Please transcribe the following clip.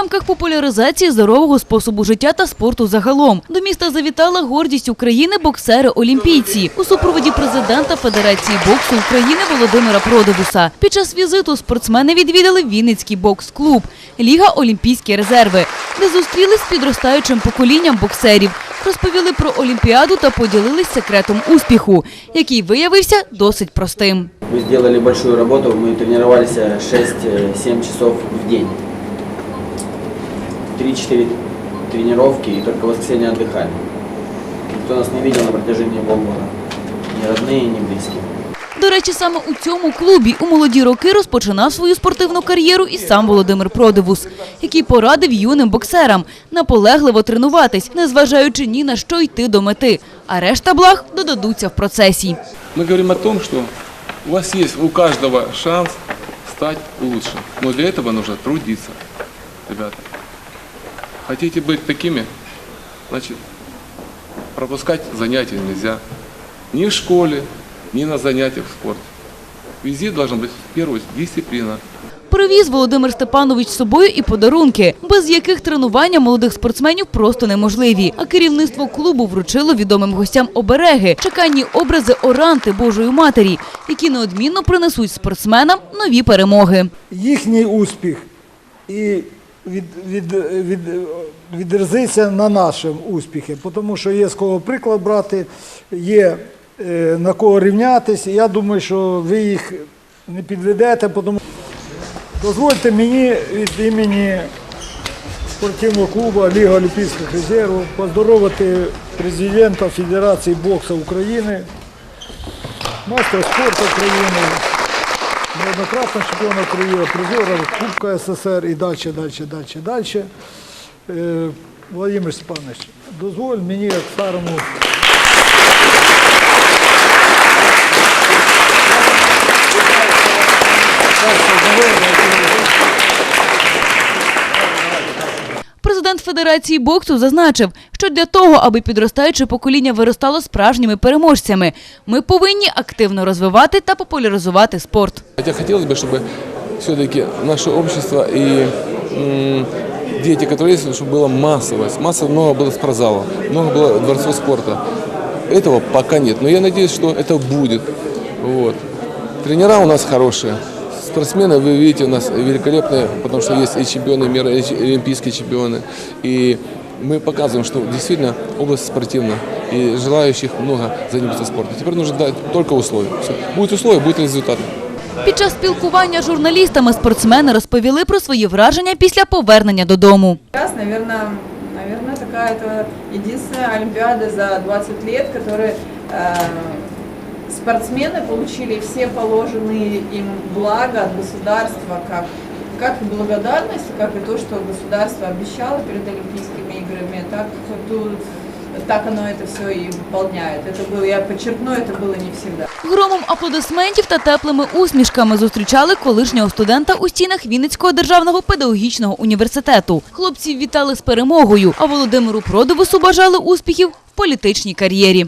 рамках популяризації здорового способу життя та спорту загалом до міста завітала гордість України боксери-олімпійці у супроводі президента Федерації боксу України Володимира Продовуса. Під час візиту спортсмени відвідали Вінницький бокс-клуб Ліга Олімпійські резерви, де зустрілись з підростаючим поколінням боксерів, розповіли про Олімпіаду та поділились секретом успіху, який виявився досить простим. Мы сделали большую работу, мы тренировались 6-7 часов в день. 3-4 тренировки и только в воскресенье отдыхали. Никто нас не видел на протяжении полгода. Ни родные, ни близкие. До речі, саме у цьому клубі у молоді роки розпочинав свою спортивну кар'єру і сам Володимир Продивус, який порадив юним боксерам наполегливо тренуватись, незважаючи ні на що йти до мети. А решта благ додадуться в процесі. Мы говорим о том, что у вас есть у каждого шанс стать лучше. Но для этого нужно трудиться, ребята. Хотите быть такими, значит, пропускать занятия нельзя. Ни в школе, ни на занятиях в спорте. Везде должна быть в первую дисциплина. Привіз Володимир Степанович з собою і подарунки, без яких тренування молодих спортсменів просто неможливі. А керівництво клубу вручило відомим гостям обереги, чеканні образи оранти Божої Матері, які неодмінно принесуть спортсменам нові перемоги. їхній успіх і від, від, від, відразиться на нашому успіхі, тому що є з кого приклад брати, є е, на кого рівнятись. Я думаю, що ви їх не підведете, тому дозвольте мені від імені спортивного клубу Ліга Олімпійських резервів поздоровити президента Федерації боксу України, майстра спорту України, неоднократно чемпіон України, призера Кубка СССР і далі, далі, далі, далі. Володимир Владимир Степанович, дозволь мені як старому Президент Федерації боксу зазначив, що для того, аби підростаюче покоління виростало справжніми переможцями, ми повинні активно розвивати та популяризувати спорт. Хотя хотелось бы, чтобы все-таки наше общество и м, дети, которые есть, чтобы было массовость. Массово много было спортзалов, много было дворцов спорта. Этого пока нет, но я надеюсь, что это будет. Вот. Тренера у нас хорошие. Спортсмены, вы видите, у нас великолепные, потому что есть и чемпионы мира, и ч- и олимпийские чемпионы. И мы показываем, что действительно область спортивная, и желающих много заниматься спортом. Теперь нужно дать только условия. Всё. Будет условия, будет результат. Під час спілкування з журналістами спортсмени розповіли про свої враження після повернення додому. Сейчас, наверное, наверное, такая это единственная Олимпиада за 20 лет, которой э, спортсмены получили все положенные им блага от государства, как, как и благодарность, как и то, что государство обещало перед Олимпийскими играми, так, тут, так оно это все и выполняет. Это было, я подчеркну, это было не всегда. Громом аплодисментів та теплими усмішками зустрічали колишнього студента у стінах Вінницького державного педагогічного університету. Хлопців вітали з перемогою, а Володимиру Продовусу бажали успіхів в політичній кар'єрі.